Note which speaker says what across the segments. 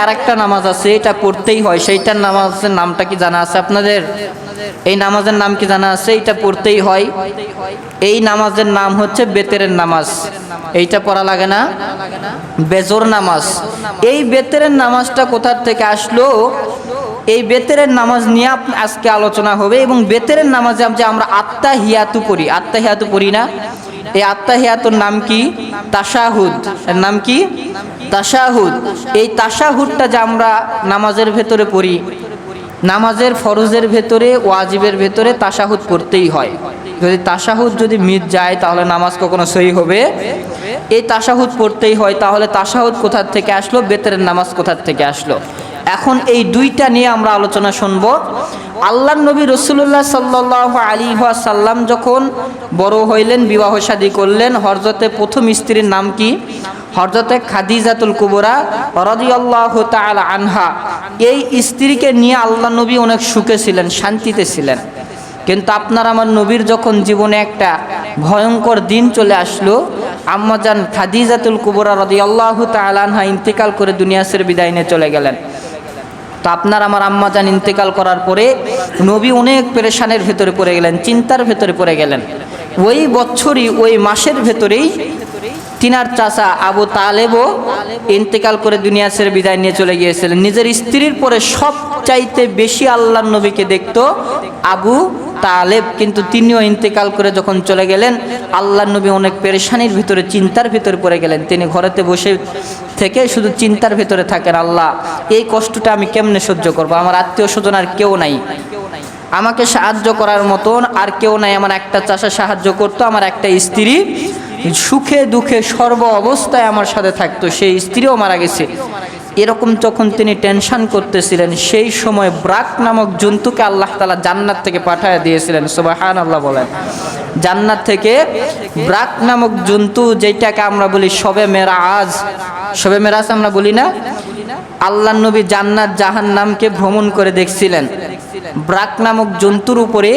Speaker 1: আর একটা নামাজ আছে, এটা পড়তেই হয়। সেইটার নামাজের নামটা কি জানা আছে আপনাদের? এই নামাজের নাম কি জানা আছে? এটা পড়তেই হয়। এই নামাজের নাম হচ্ছে বেতেরের নামাজ। এইটা পড়া লাগে না? বেজোর নামাজ। এই বেতেরের নামাজটা কোথার থেকে আসলো? এই বেতেরের নামাজ নিয়ে আজকে আলোচনা হবে এবং বেতেরের নামাজে যে আমরা আত্মা হিয়াতু পড়ি। আত্মা হিয়াতু পড়ি না? এই আত্মা হিয়াতুর নাম কি? তাসাহুদ এর নাম কি? তাশাহুদ। এই তাশাহুদটা যে আমরা নামাজের ভেতরে পড়ি, নামাজের ফরজের ভেতরে, ওয়াজিবের ভেতরে তাশাহুদ পড়তেই হয়। যদি তাশাহুদ যদি মিট যায়, তাহলে নামাজ কখনো সহি হবে? এই তাশাহুদ পড়তেই হয়, তাহলে তাশাহুদ কোথার থেকে আসলো? বেতের নামাজ কোথার থেকে আসলো? এখন এই দুইটা নিয়ে আমরা আলোচনা শুনব। আল্লাহ নবী রসুল্লাহ সাল্লাহ আলী সাল্লাম যখন বড় হইলেন, বিবাহ শাদী করলেন হরজতে প্রথম স্ত্রীর নাম কি? হরজতে খাদিজাতুল কুবরা রদিয়াল্লাহ তাআলা আনহা, এই স্ত্রীকে নিয়ে আল্লাহ নবী অনেক সুখে ছিলেন, শান্তিতে ছিলেন। কিন্তু আপনার আমার নবীর যখন জীবনে একটা ভয়ঙ্কর দিন চলে আসলো, আম্মাজান খাদিজাতুল কুবরা রদিয়াল্লাহ তাআলা আনহা ইন্তেকাল করে দুনিয়াসের বিদায় নিয়ে চলে গেলেন। তো আপনার আমার আম্মা যান ইন্তেকাল করার পরে নবী অনেক পেরেশানের ভেতরে পড়ে গেলেন, চিন্তার ভেতরে পড়ে গেলেন। ওই বছরই, ওই মাসের ভেতরেই তিনার চাচা আবু তালেবও ইন্তেকাল করে দুনিয়া ছেড়ে বিদায় নিয়ে চলে গিয়েছিলেন। নিজের স্ত্রীর পরে সব চাইতে বেশি আল্লাহ নবীকে দেখতো আবু তালেব। কিন্তু তিনিও ইন্তেকাল করে যখন চলে গেলেন, আল্লাহ নবী অনেক পেরেশানির ভিতরে, চিন্তার ভিতরে পড়ে গেলেন। তিনি ঘরেতে বসে থেকে শুধু চিন্তার ভিতরে থাকেন, আল্লাহ, এই কষ্টটা আমি কেমনে সহ্য করব? আমার আত্মীয় স্বজন আর কেউ নাই। আমাকে সাহায্য করার মতন আর কেউ নাই। আমার একটা চাষা সাহায্য করতো, আমার একটা স্ত্রী সুখে দুঃখে সর্ব অবস্থায় আমার সাথে থাকতো, সেই স্ত্রীও মারা গেছে। এরকম যখন তিনি টেনশন করতেছিলেন, সেই সময় ব্রাক নামক জন্তুকে আল্লাহ তালা জান্নাত থেকে পাঠায় দিয়েছিলেন সুবাহান আল্লাহ বলেন। জান্নাত থেকে ব্রাক নামক জন্তু যেটাকে আমরা বলি সবে মেরাজ। সবে মেরাজ আমরা বলি না? আল্লাহ নবী জান্নাত জাহান নামকে ভ্রমণ করে দেখছিলেন। ব্রাক নামক জন্তুর উপরে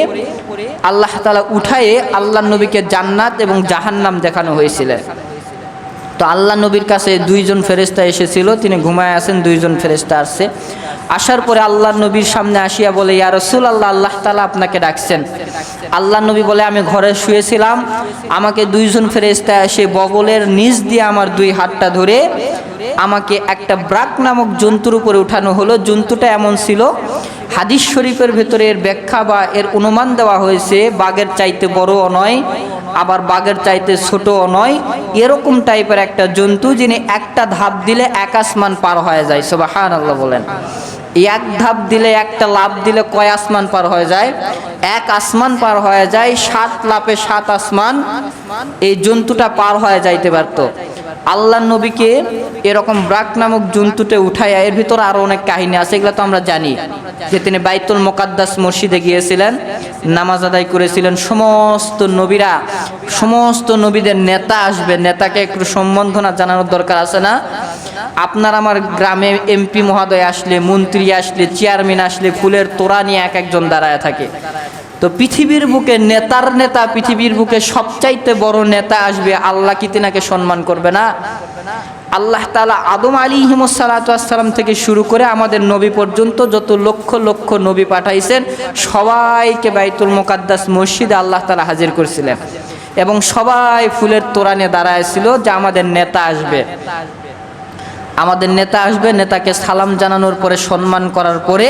Speaker 1: আল্লাহ তালা উঠায়ে আল্লাহ নবীকে জান্নাত এবং জাহান্নাম দেখানো হয়েছিল। তো আল্লাহ নবীর কাছে দুইজন ফেরেস্তা এসেছিল, তিনি ঘুমায় আছেন, দুইজন ফেরেস্তা আসছে। আসার পরে আল্লাহ নবীর সামনে আসিয়া বলে, ইয়া রসুল আল্লাহ আল্লাহ তালা আপনাকে ডাকছেন। আল্লাহ নবী বলে, আমি ঘরে শুয়েছিলাম, আমাকে দুইজন ফেরেস্তা এসে বগলের নিচ দিয়ে আমার দুই হাতটা ধরে আমাকে একটা ব্রাক নামক জন্তুর উপরে উঠানো হলো। জন্তুটা এমন ছিল, হাদিস শরীফের ভেতরে এর ব্যাখ্যা বা এর অনুমান দেওয়া হয়েছে, বাঘের চাইতে বড়ও নয়, আবার বাঘের চাইতে ছোটও নয়। এরকম টাইপের একটা জন্তু যিনি একটা ধাপ দিলে এক আসমান পার হয়ে যায়। সোবাহান আল্লাহ বলেন। এক ধাপ দিলে একটা লাভ দিলে কয় আসমান পার হয়ে যায়? এক আসমান পার হয়ে যায়, সাত লাপে সাত আসমান। এই জন্তুটা পার হয়ে যাইতে পারতো। আল্লাহ নবীকে এরকম ব্রাক নামক জন্তুতে উঠায় এর ভিতরে আরও অনেক কাহিনী আছে, এগুলো তো আমরা জানি। যে তিনি বাইতুল মোকাদ্দাস মসজিদে গিয়েছিলেন, নামাজ আদায় করেছিলেন, সমস্ত নবীরা, সমস্ত নবীদের নেতা আসবে, নেতাকে একটু সম্বর্ধনা জানানোর দরকার আছে না? আপনার আমার গ্রামে এমপি মহোদয় আসলে, মন্ত্রী আসলে, চেয়ারম্যান আসলে, ফুলের তোরা নিয়ে এক একজন দাঁড়ায় থাকে। তো পৃথিবীর বুকে নেতার নেতা পৃথিবীর বুকে সবচাইতে বড় নেতা আসবে, আল্লাহ কি তিনাকে সম্মান করবে না? আল্লাহ তালা আদম আলী হিমসালাতাম থেকে শুরু করে আমাদের নবী পর্যন্ত যত লক্ষ লক্ষ নবী পাঠাইছেন, সবাইকে বাইতুল মোকাদ্দাস মসজিদে আল্লাহ তালা হাজির করছিলেন। এবং সবাই ফুলের তোরানে দাঁড়ায় ছিল যে আমাদের নেতা আসবে। আমাদের নেতা আসবে, নেতাকে সালাম জানানোর পরে, সম্মান করার পরে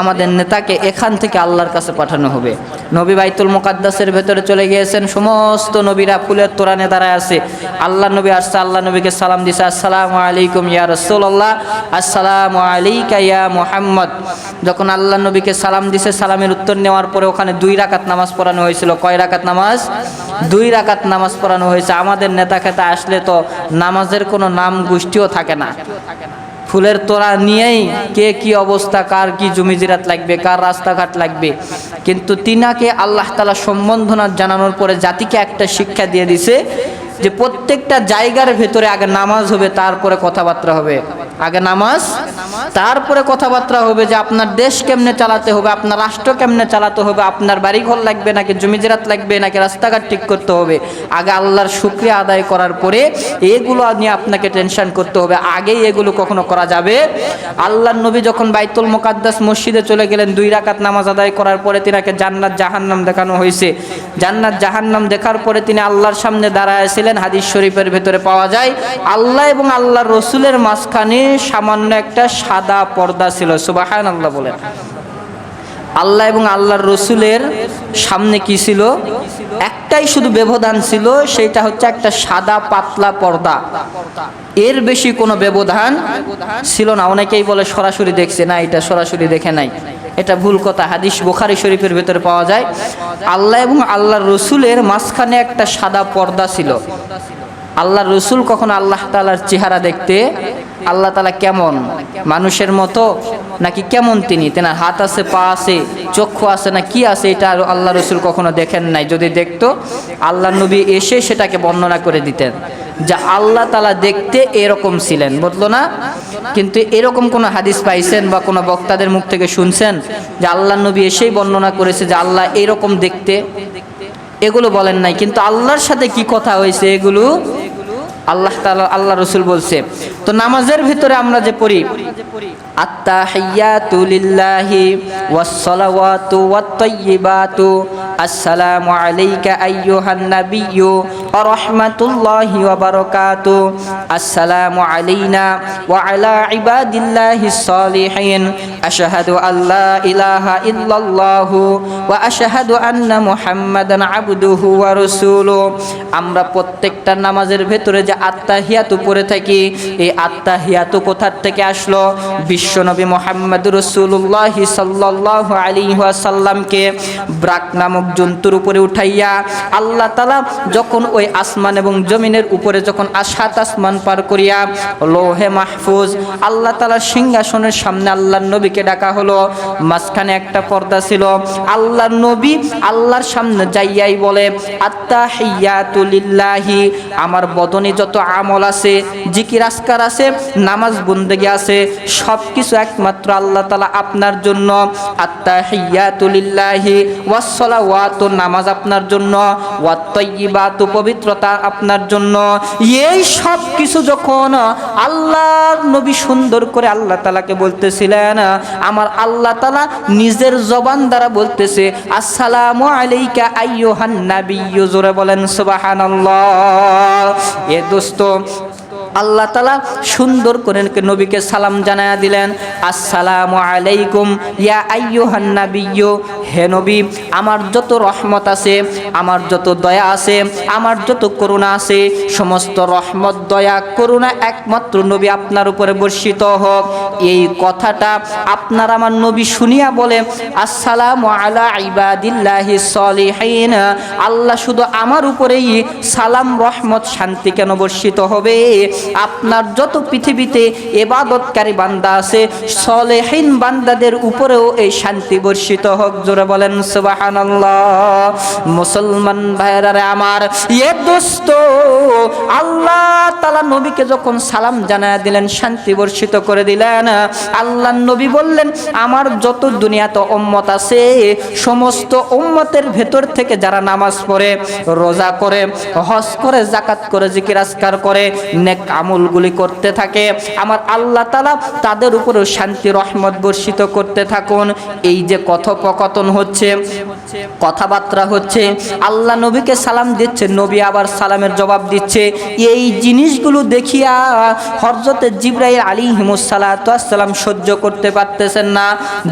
Speaker 1: আমাদের নেতাকে এখান থেকে আল্লাহর কাছে পাঠানো হবে। নবী বাইতুল মোকাদ্দাসের ভেতরে চলে গিয়েছেন। সমস্ত নবীরা ফুলের তোরানে দাঁড়ায় আছে। আল্লাহ নবী আসছে, আল্লাহ নবীকে সালাম দিছে, আসসালামু আলাইকুম ইয়া রসুল্লাহ আসসালামু আলাইকা ইয়া মুহাম্মদ। যখন আল্লাহ নবীকে সালাম দিছে, সালামের উত্তর নেওয়ার পরে ওখানে দুই রাকাত নামাজ পড়ানো হয়েছিল। কয় রাকাত নামাজ? দুই রাকাত নামাজ পড়ানো হয়েছে। আমাদের নেতা খেতা আসলে তো নামাজের কোনো নাম গোষ্ঠীও থাকে না। ফুলের তোরা নিয়েই কে কি অবস্থা, কার কি জমি জিরাত লাগবে, কার রাস্তাঘাট লাগবে। কিন্তু তিনাকে আল্লাহ তালা সম্বন্ধনা জানানোর পরে জাতিকে একটা শিক্ষা দিয়ে দিছে যে প্রত্যেকটা জায়গার ভেতরে আগে নামাজ হবে, তারপরে কথাবার্তা হবে। আগে নামাজ, তারপরে কথাবার্তা হবে যে আপনার দেশ কেমনে চালাতে হবে, আপনার রাষ্ট্র কেমনে চালাতে হবে, আপনার বাড়িঘর লাগবে নাকি জমিজরাত লাগবে নাকি রাস্তাঘাট ঠিক করতে হবে। আগে আল্লাহর শুক্রিয়া আদায় করার পরে এগুলো নিয়ে আপনাকে টেনশন করতে হবে। আগেই এগুলো কখনো করা যাবে? আল্লাহর নবী যখন বাইতুল মোকাদ্দাস মসজিদে চলে গেলেন, দুই রাকাত নামাজ আদায় করার পরে তিনাকে জান্নাত জাহান্নাম দেখানো হয়েছে। জান্নাত জাহান্নাম দেখার পরে তিনি আল্লাহর সামনে দাঁড়ায়ছিলেন হাদিস শরীফের ভেতরে পাওয়া যায়, আল্লাহ এবং আল্লাহর রসুলের মাঝখানে সামান্য একটা সাদা পর্দা ছিল। সুবাহান আল্লাহ বলেন। আল্লাহ এবং আল্লাহর রসুলের সামনে কি ছিল? একটাই শুধু ব্যবধান ছিল সেটা হচ্ছে একটা সাদা পাতলা পর্দা। এর বেশি কোনো ব্যবধান ছিল না। অনেকেই বলে সরাসরি দেখছে, না, এটা সরাসরি দেখে নাই। এটা ভুল কথা, হাদিস বুখারি শরীফের ভেতরে পাওয়া যায়। আল্লাহ এবং আল্লাহর রসুলের মাঝখানে একটা সাদা পর্দা ছিল। আল্লাহ রসুল কখন আল্লাহ তালার চেহারা দেখতে, আল্লাহ তালা কেমন? মানুষের মতো? নাকি কেমন তিনি? তেনার হাত আছে, পা আছে, চক্ষু আছে না কি আছে, এটা আর আল্লাহ রসুল কখনো দেখেন নাই। যদি দেখতো আল্লাহ নবী এসে সেটাকে বর্ণনা করে দিতেন। যা আল্লাহ তালা দেখতে এরকম ছিলেন, বুঝলো না? কিন্তু এরকম কোনো হাদিস পাইছেন বা কোনো বক্তাদের মুখ থেকে শুনছেন যে আল্লাহ নবী এসেই বর্ণনা করেছে যে আল্লাহ এরকম দেখতে? এগুলো বলেন নাই, কিন্তু আল্লাহর সাথে কি কথা হয়েছে এগুলো? আল্লাহ তালা, আল্লাহ রসুল বলছে, তো নামাজের ভিতরে আমরা যে পড়ি, আত্তাহিয়াতু লিল্লাহি ওয়াসসালাওয়াতু ওয়াত-তাইয়্যিবাতু আসসালামু আলাইকা আইয়ুহান নাবিয়্যু ওয়া রাহমাতুল্লাহি ওয়া বারাকাতু। আসসালামু আলাইনা ওয়া আলা ইবাদিল্লাহিস সালিহিন। আশহাদু আল্লা ইলাহা ইল্লাল্লাহু ওয়া আশহাদু আন্না মুহাম্মাদান আবদুহু ওয়া রাসূলুহু আমরা প্রত্যেকটা নামাজের ভেতরে যে আত্তাহিয়াতু পড়ে থাকি, এই আত্তাহিয়াতু কোথার থেকে আসলো? বিশ্বনবী মোহাম্মদ রসুল্লাহ সাল্লাহ আলী সাল্লামকে ব্রাক নামক জন্তুর উপরে উঠাইয়া আল্লাহ তালা যখন ওই আসমান এবং জমিনের উপরে যখন আসাত আসমান পার করিয়া, লোহে মাহফুজ আল্লাহ তালা সিংহাসনের সামনে আল্লাহর নবীকে ডাকা হলো। মাঝখানে একটা পর্দা ছিল। আল্লাহর নবী আল্লাহর সামনে যাইয়াই বলে আত্মা হিয়াতুলিল্লাহি আমার বদনে যত আমল আছে, জিকির আসকার আছে, নামাজ বন্দেগি আছে সব কিছু একমাত্র আল্লাহ তালা আপনার জন্য। আত্মা হিয়াতুলিল্লাহি ওয়াসলাওয়াত নামাজ আপনার জন্য। ওয়াত্তয়িবাত পবিত্রতা আপনার জন্য। এই সব কিছু যখন আল্লাহর নবী সুন্দর করে আল্লাহ তালাকে বলতেছিলেন, আমার আল্লাহ তালা নিজের জবান দ্বারা বলতেছে, আসসালামু আলাইকা আইয়ুহান নাবিয়্যু জোরে বলেন, সুবহানাল্লাহ। এ দোস্ত, আল্লাহ তালা সুন্দর করে নবীকে সালাম জানায়া দিলেন, আসসালামু আলাইকুম ইয়া আইয়ো নাবিয়্যু হে নবী, আমার যত রহমত আছে, আমার যত দয়া আছে, আমার যত করুণা আছে, সমস্ত রহমত, দয়া, করুণা একমাত্র নবী আপনার উপরে বর্ষিত হোক। এই কথাটা আপনার আমার নবী শুনিয়া বলে, আসসালামু আলা ইবাদিল্লাহি সলিহিন। আল্লাহ শুধু আমার উপরেই সালাম, রহমত, শান্তি কেন বর্ষিত হবে? আপনার যত পৃথিবীতে এবাদতকারী বান্দা আছে, সলেহীন বান্দাদের উপরেও এই শান্তি বর্ষিত হোক, জোরে বলেন, সুবহানাল্লাহ, মুসলমান ভাইরারে আমার, এ দোস্ত, আল্লাহ তালা নবীকে যখন সালাম জানায় দিলেন, শান্তি বর্ষিত করে দিলেন, আল্লাহ নবী বললেন, আমার যত দুনিয়াতে উম্মত আছে, সমস্ত উম্মতের ভেতর থেকে যারা নামাজ পড়ে, রোজা করে, হজ করে জাকাত করে, জিকির আসকার করে, নেক আমলগুলি করতে থাকে, আমার আল্লাহ তালা তাদের উপরেও শান্তি, রহমত বর্ষিত করতে থাকুন। এই যে কথোপকথন হচ্ছে, কথাবার্তা হচ্ছে, আল্লাহ নবীকে সালাম দিচ্ছে, নবী আবার সালামের জবাব দিচ্ছে। এই জিনিসগুলো দেখিয়া হরজতে জিব্রাইল আলী হিমুসালাতাম সহ্য করতে পারতেছেন না।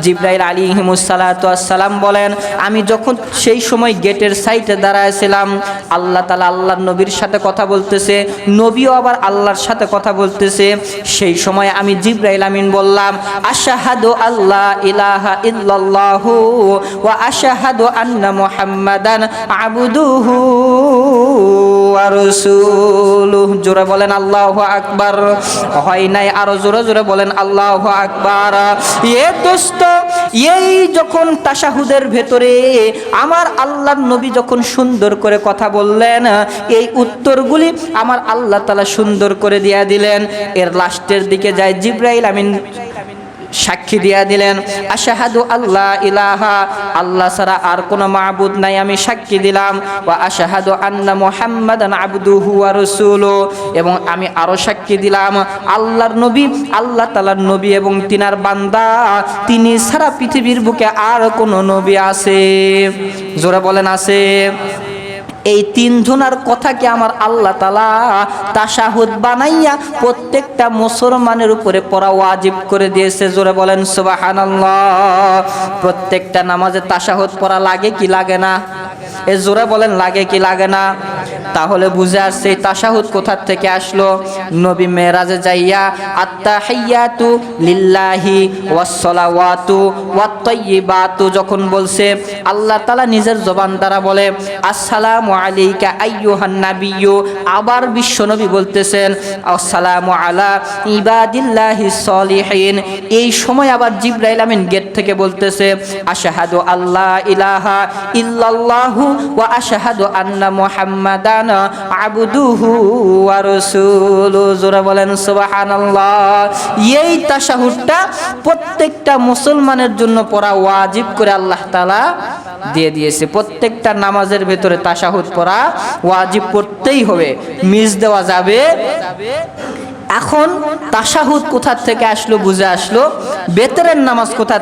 Speaker 1: জিব্রাইল আলী হিমুসালাতাম বলেন, আমি যখন সেই সময় গেটের সাইডে দাঁড়ায়ছিলাম আল্লাহ তালা আল্লাহ নবীর সাথে কথা বলতেছে, নবীও আবার আল্লাহর সাথে কথা বলতেছে। সেই সময় আমি জিব্রাইল আমিন বললাম, আশাহাদু আল্লাহ ইলাহা ইল্লাল্লাহু আন্না মুহাম্মাদান আবুদুহু ওয়া রাসূলুহু। জোরে বলেন আল্লাহু আকবার। হয় নাই আরও জোরে জোরে বলেন আল্লাহু আকবার। এ দোস্ত, এই যখন তাশাহুদের ভেতরে আমার আল্লাহর নবী যখন সুন্দর করে কথা বললেন, এই উত্তরগুলি আমার আল্লাহ তালা সুন্দর করে দিয়া দিলেন। এর লাস্টের দিকে যায় জিব্রাইল আমিন। সাক্ষী দিয়া দিলেন, আশাহাদু আল্লাহ ইলাহা, আল্লাহ ছাড়া আর কোনো মাবুদ নাই, আমি সাক্ষী দিলাম। ও আশাহাদু আন্না মুহাম্মাদান আবদুহু ওয়া রাসূলু। এবং আমি আরও সাক্ষী দিলাম, আল্লাহর নবী, আল্লাহ তাআলার নবী এবং তিনার বান্দা, তিনি সারা পৃথিবীর বুকে আর কোনো নবী আছে। জোরে বলেন, আছে। এই তিন ধুনার কথাকে আমার আল্লাহ তালা তাসাহুদ বানাইয়া প্রত্যেকটা মুসলমানের উপরে পড়া ওয়াজিব করে দিয়েছে। জোরে বলেন সুবাহান প্রত্যেকটা নামাজে তাসাহুদ পড়া লাগে কি লাগে না? এ জোরে বলেন, লাগে কি লাগে না? তাহলে বুঝে আসছে তাসাহুদ কোথার থেকে আসলো? নবী মেরাজে যাইয়া আত্মা হাইয়াতু লিল্লাহি ওয়াসসালাওয়াতু ওয়াত্তাইয়িবাতু যখন বলছে, আল্লাহ তালা নিজের জবান দ্বারা বলে, আসসালামু আলাইকা আইয়ুহান নাবিয়্যু। আবার বিশ্বনবী বলতেছেন, আসসালামু আলা ইবাদিল্লাহি সলিহিন। এই সময় আবার জিব্রাইল আমিন গেট থেকে বলতেছে, আশহাদু আল্লাহ ইলাহা ইল্লাল্লাহু ওয়া আশহাদু আন্না মুহাম্মাদান আবদুহু রাসূলু জোরে বলেন, সুবহানাল্লাহ। এই তাশাহুদটা প্রত্যেকটা মুসলমানের জন্য পড়া ওয়াজিব করে আল্লাহ তাআলা দিয়ে দিয়েছে। প্রত্যেকটা নামাজের ভেতরে তাশাহুদ পড়া ওয়াজিব করতেই হবে। মিস দেওয়া যাবে। এখন তাশাহুদ কোথা থেকে আসলো, বুঝে আসলো? বেতরের নামাজ কোথা